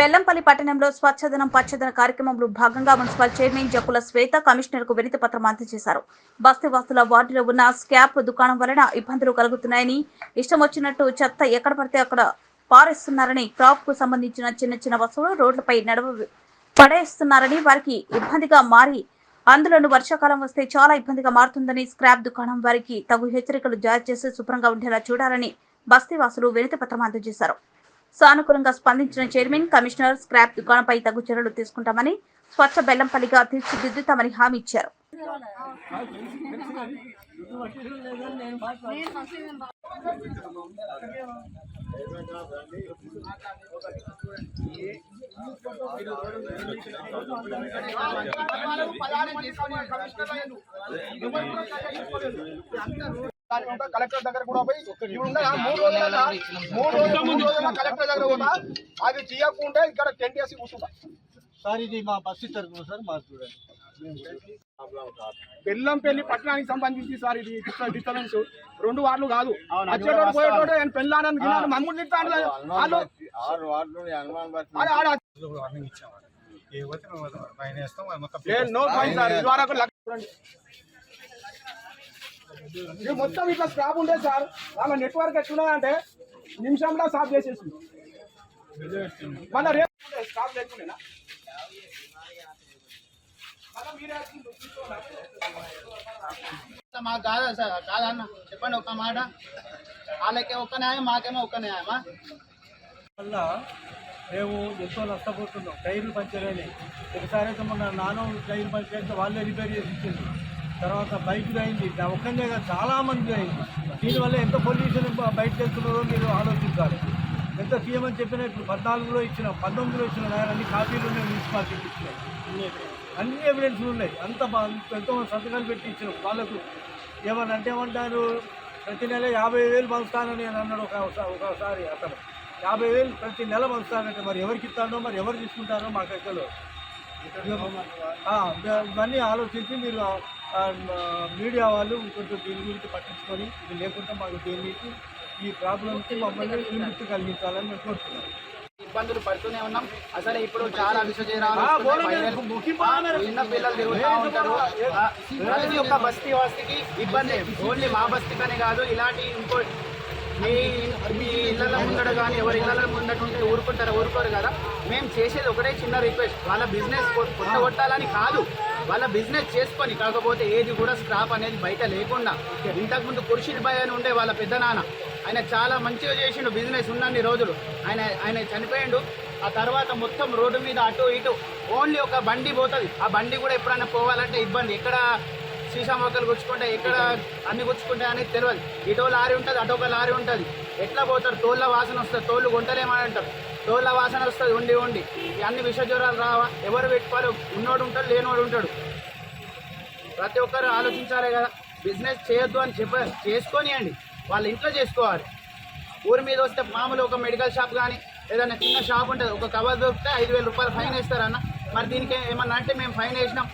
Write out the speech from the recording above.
బెల్లంపల్లి పట్టణంలో స్వచ్ఛదనం పచ్చదనం కార్యక్రమంలో భాగంగా మున్సిపల్ చైర్మన్ జకుల శ్వేత కమిషనర్కు వినతి పత్రం అందజేశారు. బస్తీవాసుల వార్డులో ఉన్న స్కాప్ దుకాణం వలన ఇబ్బందులు కలుగుతున్నాయని ఇష్టం వచ్చినట్టు చెత్త ఎక్కడ పడితే అక్కడ పారేస్తున్నారని క్రాప్కు సంబంధించిన చిన్న చిన్న వస్తువులు రోడ్లపై నడవ పడేస్తున్నారని వారికి ఇబ్బందిగా మారి అందులోను వర్షాకాలం వస్తే చాలా ఇబ్బందిగా మారుతుందని స్క్రాప్ దుకాణం వారికి తగు హెచ్చరికలు జారీ చేసి శుభ్రంగా ఉండేలా చూడాలని బస్తీవాసులు వినతి పత్రం అందజేశారు. సానుకూలంగా స్పందించిన చైర్మన్ కమిషనర్ స్క్రాప్ దుకాణంపై తగు చర్యలు తీసుకుంటామని స్వచ్ఛ బెల్లంపల్లిగా తీర్చిదిద్దుతామని హామీ ఇచ్చారు. దానికంతా కలెక్టర్ దగ్గర కూడా పోయి మూడు రోజుల మూడు రోజుల మూడు రోజుల కలెక్టర్ దగ్గర పోతా. అది చేయకుంటే ఇక్కడ టెంట్ వేసి కూర్చుంటా. సార్ ఇది మా బస్సు తరఫున సార్ మాకు చూడండి. బెల్లంపల్లి పట్టణానికి సంబంధించి సార్ ఇది డిస్టర్బెన్స్. రెండు వార్లు కాదు. వచ్చేటోడు పోయేటోడు నేను పెళ్ళానని మమ్మల్ని తిట్టాను వార్నింగ్ ఇచ్చాము ఏ పైన వేస్తాం మొత్తం ఇది మొత్తం ఇట్లా స్క్రాప్ ఉండే సార్. వాళ్ళ నెట్వర్క్ ఎట్లున్నదంటే నిమిషంలో సాఫ్ చేసేసింది. మళ్ళీ రేపు స్టాప్ లేకుండా మాకు కాదా సార్ కాదన్న. చెప్పండి ఒక్క మాట. వాళ్ళకి ఒక్క న్యాయం మాకేమో ఒక్క న్యాయమా? వల్ల మేము ఎంతో నష్టపోతున్నాం. టైర్లు పంచర్ అయినాయి ఒకసారి అయితే మొన్న నానో టైర్ పంచర్ అయితే వాళ్ళే రిపేర్ చేసి ఇచ్చింది తర్వాత బైక్ అయింది ఒక్కనే కాదు చాలా మంది అయింది. దీనివల్ల ఎంత పొల్యూషన్ బయటకు వెళ్తున్నారో మీరు ఆలోచించాలి. ఎంత సీఎం అని చెప్పినట్లు పద్నాలుగులో ఇచ్చిన పంతొమ్మిదిలో ఇచ్చిన అన్ని కాపీలు ఉన్నాయి మున్సిపాలిటీకి ఇచ్చినాయి. అన్ని ఎవిడెన్స్లు ఉన్నాయి. అంత బా- ఎంతో మంది సంతకాలు పెట్టి ఇచ్చినాం వాళ్ళకు ఏమని అంటే ఏమంటారు? ప్రతి నెల యాభై వేలు పంచుతానని అని అన్నాడు ఒక ఒకసారి అతను. యాభై వేలు ప్రతి నెల పంచుతానంటే మరి ఎవరికి ఇస్తానో మరి ఎవరు తీసుకుంటారో మాకు ఎక్కలో ఇవన్నీ ఆలోచించి మీరు మీడియా వాళ్ళు కొంచెం దీని గురించి పట్టించుకొని ఇది లేకుండా మాకు దీనికి ఈ ప్రాబ్లంకి మమ్మల్ని విముక్తి కలిగించాలని మేము కోరుతున్నాం. ఇబ్బందులు పడుతూనే ఉన్నాం. అసలు ఇప్పుడు చాలా బాగానే చిన్న పిల్లలు తిరుగుతూ ఉంటారు. ప్రతి ఒక్క బస్తీ వాసికి ఇబ్బంది. ఓన్లీ మా బస్తీకనే కాదు ఇలాంటి ఇంకో మీ మీ ఇళ్ళ ముందట కానీ ఎవరి ఇళ్ళ ముందట ఉంటే ఊరుకుంటారా ఊరుకోరు కదా. మేము చేసేది ఒకటే చిన్న రిక్వెస్ట్. వాళ్ళ బిజినెస్ కొట్టగొట్టాలని కాదు. వాళ్ళ బిజినెస్ చేసుకొని కాకపోతే ఏది కూడా స్క్రాప్ అనేది బయట లేకుండా. ఇంతకుముందు కుర్షిద్ భాయ్ అని ఉండే వాళ్ళ పెద్ద నాన్న ఆయన చాలా మంచిగా చేసిండు బిజినెస్ ఉన్నన్ని రోజులు. ఆయన ఆయన చనిపోయిండు. ఆ తర్వాత మొత్తం రోడ్డు మీద అటు ఇటు ఓన్లీ ఒక బండి పోతుంది. ఆ బండి కూడా ఎప్పుడైనా పోవాలంటే ఇబ్బంది. ఎక్కడ సీసా మొక్కలు గుచ్చుకుంటే ఎక్కడ అన్ని గుచ్చుకుంటాయి అనేది తెలియదు ఇటో లారీ ఉంటుంది అటో ఒక లారీ ఉంటుంది. ఎట్లా పోతారు? తోళ్ళ వాసన వస్తుంది తోళ్ళు గుంటలేమని అంటారు. తోళ్ళ వాసన వస్తుంది ఉండి ఉండి. అన్ని విష జ్వరాలు రావా? ఎవరు పెట్టుకోవాలి? ఉన్నోడు ఉంటాడు లేనోడు ఉంటాడు. ప్రతి ఒక్కరు ఆలోచించాలి కదా. బిజినెస్ చేయొద్దు అని చెప్ప చేసుకొనియండి. వాళ్ళ ఇంట్లో చేసుకోవాలి. ఊరి మీద వస్తే మామూలు ఒక మెడికల్ షాప్ కానీ ఏదైనా చిన్న షాప్ ఉంటుంది. ఒక కవర్ దొరికితే ఐదు వేల రూపాయలు ఫైన్ వేస్తారన్న. మరి దీనికి ఏమన్నా అంటే మేము ఫైన్ వేసినాం.